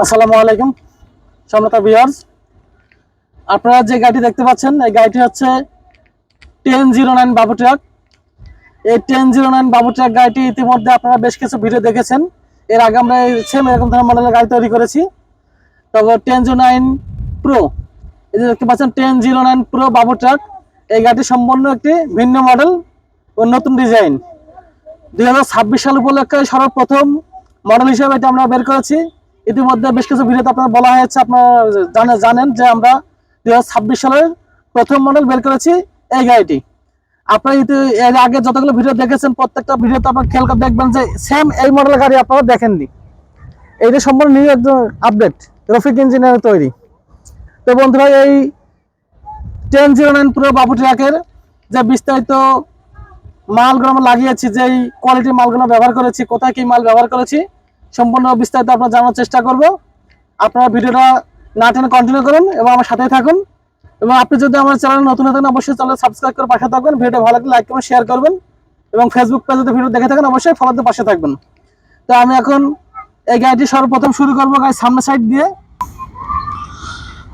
আসসালামু আলাইকুম সম্রাতা বিয়ার্স আপনারা যে গাড়িটি দেখতে পাচ্ছেন, এই গাড়িটি হচ্ছে ten zero nine Babu truck এই ten zero nine Babu truck গাড়িটি ইতিমধ্যে আপনারা বেশ কিছু ভিডিও দেখেছেন। এর আগে আমরা এই সেম এরকম ধরনের মডেলের গাড়ি তৈরি করেছি। তবে টেন জিরো নাইন প্রো এই যে দেখতে পাচ্ছেন ten zero nine pro Babu truck এই গাড়িটি সম্পূর্ণ একটি ভিন্ন মডেল ও নতুন ডিজাইন দুই হাজার ছাব্বিশ সাল উপলক্ষে সর্বপ্রথম মডেল হিসেবে এটা আমরা বের করেছি। ইতিমধ্যে বেশ কিছু ভিডিওতে আপনার বলা হয়েছে, আপনারা জানে জানেন যে আমরা দু হাজার ছাব্বিশ সালের প্রথম মডেল বের করেছি এই গাড়িটি। আপনারা ইতি এর আগে যতগুলো ভিডিও দেখেছেন, প্রত্যেকটা ভিডিওতে আপনার খেয়াল করে দেখবেন যে সেম এই মডেলের গাড়ি আপনারা দেখেননি। এইটা সম্পূর্ণ নিউ একদম আপডেট রফিক ইঞ্জিনিয়ার তৈরি। তো বন্ধুরা, এই টেন জিরো নাইন প্রো বাবু ট্রাকের যে বিস্তারিত মালগুলো আমরা লাগিয়েছি, যেই কোয়ালিটির মালগুলো ব্যবহার করেছি, কোথায় কি মাল ব্যবহার করেছি সম্পূর্ণ বিস্তারিত আপনার জানার চেষ্টা করব। আপনারা ভিডিওটা না টেনে কন্টিনিউ করুন এবং আমার সাথেই থাকুন। এবং আপনি যদি আমার চ্যানেল নতুন থাকেন, অবশ্যই চ্যানেল সাবস্ক্রাইব করে পাশে থাকবেন ভিডিওটা ভালো লাগলে লাইক করবেন শেয়ার করবেন। এবং ফেসবুক পেজে ভিডিও দেখে থাকেন, অবশ্যই ফলোতে পাশে থাকবেন। তো আমি এখন এই গাড়িটি সর্বপ্রথম শুরু করব গাড়ির সামনে সাইড দিয়ে।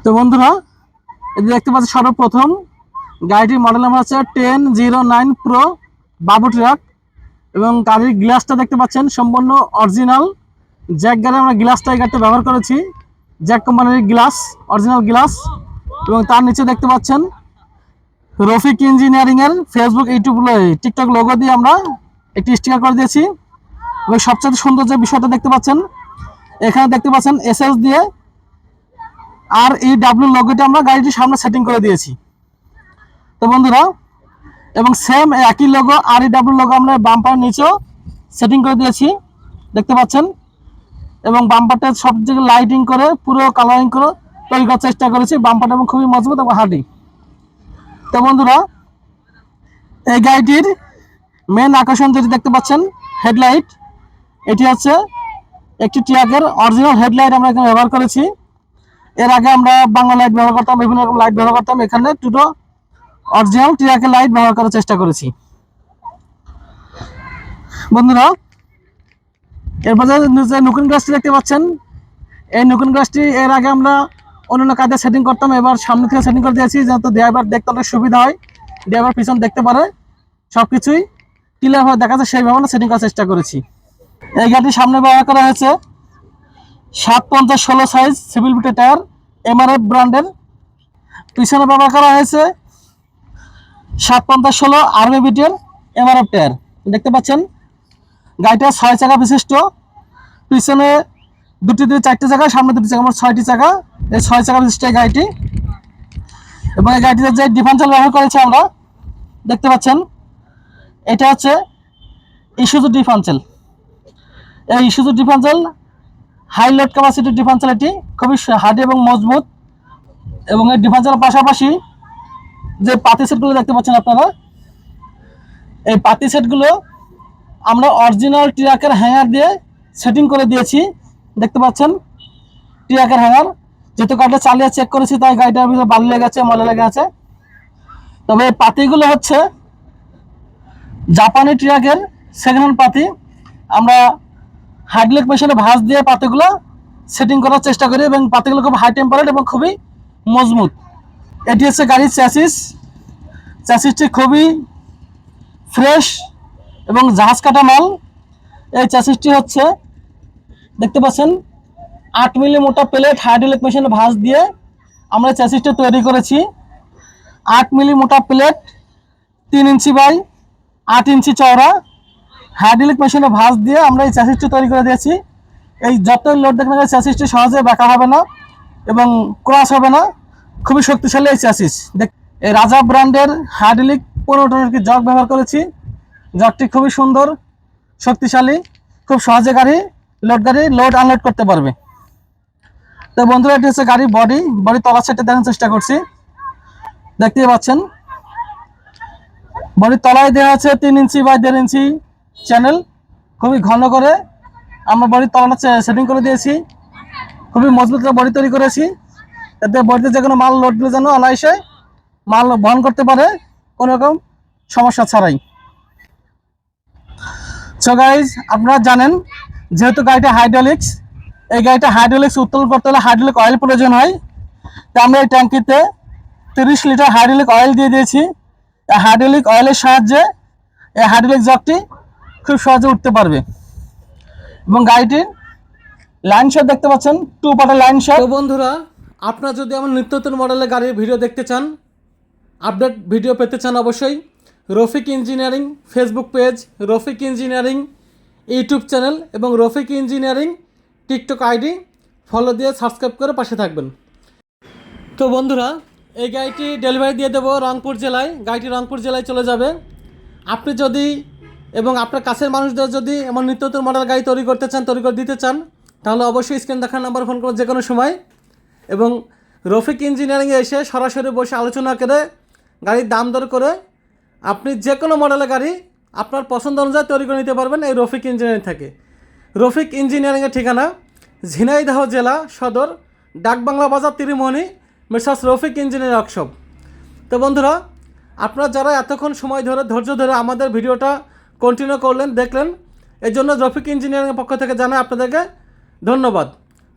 তো বন্ধুরা এটি দেখতে পাচ্ছি সর্বপ্রথম, গাড়িটির মডেল নাম্বার হচ্ছে ten zero nine pro Babu truck এবং গাড়ির গ্লাসটা দেখতে পাচ্ছেন, সম্পূর্ণ অরিজিনাল জ্যাক গাড়ি আমরা গ্লাসটা এই গাড়িতে ব্যবহার করেছি। জ্যাক কোম্পানির গ্লাস অরিজিনাল গ্লাস এবং তার নিচে দেখতে পাচ্ছেন রফিক ইঞ্জিনিয়ারিং এর ফেসবুক ইউটিউব টিকটক লোগো দিয়ে আমরা একটি স্টিকার করে দিয়েছি। এবং সবচেয়ে সুন্দর যে বিষয়টা দেখতে পাচ্ছেন, এখানে দেখতে পাচ্ছেন এস দিয়ে আর এই ডাব্লিউ লোগোটা আমরা গাড়িটির সামনে সেটিং করে দিয়েছি। তো বন্ধুরা, এবং সেম একই logo R E W logo আমরা বাম্পার নিচেও সেটিং করে দিয়েছি। দেখতে পাচ্ছেন এবং বাম্পারটা সব জায়গায় লাইটিং করে, পুরো কালারিং করে তৈরি করার চেষ্টা করেছি। বাম্পারটা এবং খুবই মজবুত এবং হার্ডি তো বন্ধুরা, এই গাড়িটির মেন আকর্ষণ যেটি দেখতে পাচ্ছেন হেডলাইট এটি হচ্ছে একটি ট্রাকের অরিজিনাল হেডলাইট আমরা এখানে ব্যবহার করেছি। এর আগে আমরা বাংলা লাইট ব্যবহার করতাম, বিভিন্ন রকম লাইট ব্যবহার করতাম। এখানে দুটো অরিজিনাল ট্রাকের লাইট ব্যবহার করার চেষ্টা করেছি। বন্ধুরা এরপরে যে নতুন গ্লাসটি দেখতে পাচ্ছেন, এই নতুন গ্লাসটি এর আগে আমরা অন্যান্য কাজে সেটিং করতাম, এবার সামনে থেকে সেটিং করে দিয়েছি যাতে ড্রাইভার দেখতে অনেক সুবিধা হয় ড্রাইভার পিছন দেখতে পারে সব কিছুই ক্লিয়ারভাবে দেখা যায় সেইভাবে আমরা সেটিং করার চেষ্টা করেছি। এই গাড়ির সামনে ব্যবহার করা হয়েছে সাত পঞ্চাশ ষোলো সাইজ সিভিল বিটে টায়ার এমআরএফ ব্র্যান্ডের পিছনে ব্যবহার করা হয়েছে সাত পঞ্চাশ ষোলো আর্মি বিটের এমআরএফ টায়ার দেখতে পাচ্ছেন গাড়িটা ছয় চাকা বিশিষ্ট। পিছনে দুটি দুটি চারটি চাকা, সামনে দুটি চাকা, মোট ছয়টি চাকা। এই ছয় চাকা বিশিষ্ট এই গাড়িটি। এবং এই গাড়িটিতে যে ডিফারেন্সিয়াল ব্যবহার করেছি আমরা, দেখতে পাচ্ছেন, এটা হচ্ছে ইস্যুজু ডিফারেন্সিয়াল এই ইস্যুজু ডিফারেন্সিয়াল হাই লোড ক্যাপাসিটির ডিফারেন্সিয়াল এটি খুবই হার্ডি এবং মজবুত। এবং এই ডিফারেন্সিয়ালের পাশাপাশি যে পাতি সেটগুলো দেখতে পাচ্ছেন আপনারা, এই পাতি সেটগুলো আমরা অরিজিনাল ট্রাকের হ্যাঙ্গার দিয়ে সেটিং করে দিয়েছি। দেখতে পাচ্ছেন? ট্রাকের হ্যাঙ্গার যেহেতু গাড়িটা চালিয়ে চেক করেছি, তাই গাড়িটার ভিতরে বালি লেগে আছে, ময়লা লেগে আছে। তবে পাতিগুলো হচ্ছে জাপানি ট্রাকের সেকেন্ড হ্যান্ড পাতি। আমরা হাইড্রোলিক মেশিনে ভাঁজ দিয়ে পাতিগুলো সেটিং করার চেষ্টা করি এবং পাতিগুলো খুব হাই টেম্পারেট এবং খুবই মজবুত। এটি হচ্ছে গাড়ির চ্যাসিস চ্যাসিসটি খুবই ফ্রেশ এবং জাহাজ কাটা মাল, এই চ্যাসিসটি হচ্ছে, দেখতে পাচ্ছেন, আট মিলি মোটা প্লেট হাইড্রোলিক মেশিনে ভাঁজ দিয়ে আমরা চ্যাসিসটা তৈরি করেছি। আট মিলি মোটা প্লেট তিন ইঞ্চি বাই আট ইঞ্চি চওড়া হাইড্রোলিক মেশিনে ভাঁজ দিয়ে আমরা এই চ্যাসিসটি তৈরি করে দিয়েছি। এই যতই লোড দেখেন না চ্যাসিসটি সহজে বাঁকা হবে না এবং ক্রস হবে না। খুবই শক্তিশালী এই চ্যাসিস দেখ, এই রাজা ব্র্যান্ডের হাইড্রোলিক পনেরো টনের জগ ব্যবহার করেছি? জগটি খুবই সুন্দর, শক্তিশালী, খুব সহজে গাড়ি লোড গাড়ি লোড আনলোড করতে পারবে। তো বন্ধুরা, এটি হচ্ছে গাড়ির বডি বডি তলার সাইডে দেখার চেষ্টা করছি। দেখতেই পাচ্ছেন। বডির তলায় দেওয়া আছে তিন ইঞ্চি বাই দেড় ইঞ্চি চ্যানেল খুবই ঘন করে। আমরা বডির তলাটা সেটিং করে দিয়েছি। খুবই মজবুত বডি তৈরি করেছি। এতে বডিতে যে কোনো মাল লোড দিলে যেন অনায়াসে মাল বহন করতে পারে, কোনো রকম সমস্যা ছাড়াই। সো গাইজ আপনারা জানেন, যেহেতু গাড়িটা হাইড্রোলিক্স এই গাড়িটা হাইড্রোলিক্স উত্তোলন করতে হলে হাইড্রোলিক অয়েল প্রয়োজন হয়। তো আমরা এই ট্যাঙ্কিতে তিরিশ লিটার হাইড্রোলিক অয়েল দিয়ে দিয়েছি। এই হাইড্রোলিক অয়েলের সাহায্যে এই হাইড্রোলিক জগটি খুব সহজে উঠতে পারবে। এবং গাড়িটির লাইন শেপ দেখতে পাচ্ছেন টু পার্টের লাইন তো বন্ধুরা, আপনারা যদি আমার নিত্যতন মডেলের গাড়ির ভিডিও দেখতে চান আপডেট ভিডিও পেতে চান অবশ্যই। Rafiq engineering Facebook page, Rafiq engineering YouTube channel এবং Rafiq engineering TikTok ID follow দিয়ে সাবস্ক্রাইব করে পাশে থাকবেন। তো বন্ধুরা, এই গাড়িটি ডেলিভারি দিয়ে দেবো রংপুর জেলায়। গাড়িটি রংপুর জেলায় চলে যাবে। আপনি যদি এবং আপনার কাছের মানুষদের যদি এমন নিত্যতন মডেল গাড়ি তৈরি করতে চান, তৈরি করে দিতে চান, তাহলে অবশ্যই স্ক্রিন দেখার নাম্বার ফোন করুন যে কোনো সময়। এবং রফিক ইঞ্জিনিয়ারিংয়ে এসে সরাসরি বসে আলোচনা করে গাড়ির দাম দর করে আপনি যে কোনো মডেলের গাড়ি আপনার পছন্দ অনুযায়ী তৈরি করে নিতে পারবেন, এই রফিক ইঞ্জিনিয়ারিং থেকে। রফিক ইঞ্জিনিয়ারিংয়ের ঠিকানা ঝিনাইদহ জেলা সদর, Dakbangla Bazar Tirimoni messrs Rafiq engineering workshop তো বন্ধুরা, আপনারা যারা এতক্ষণ সময় ধরে, ধৈর্য ধরে আমাদের ভিডিওটা কন্টিনিউ করলেন, দেখলেন, এই জন্য রফিক ইঞ্জিনিয়ারিংয়ের পক্ষ থেকে জানাই আপনাদেরকে ধন্যবাদ।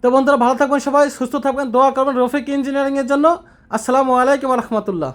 তো বন্ধুরা, ভালো থাকবেন সবাই, সুস্থ থাকবেন, দোয়া করবেন রফিক ইঞ্জিনিয়ারিংয়ের জন্য। আসসালামু আলাইকুম রহমতুল্লাহ।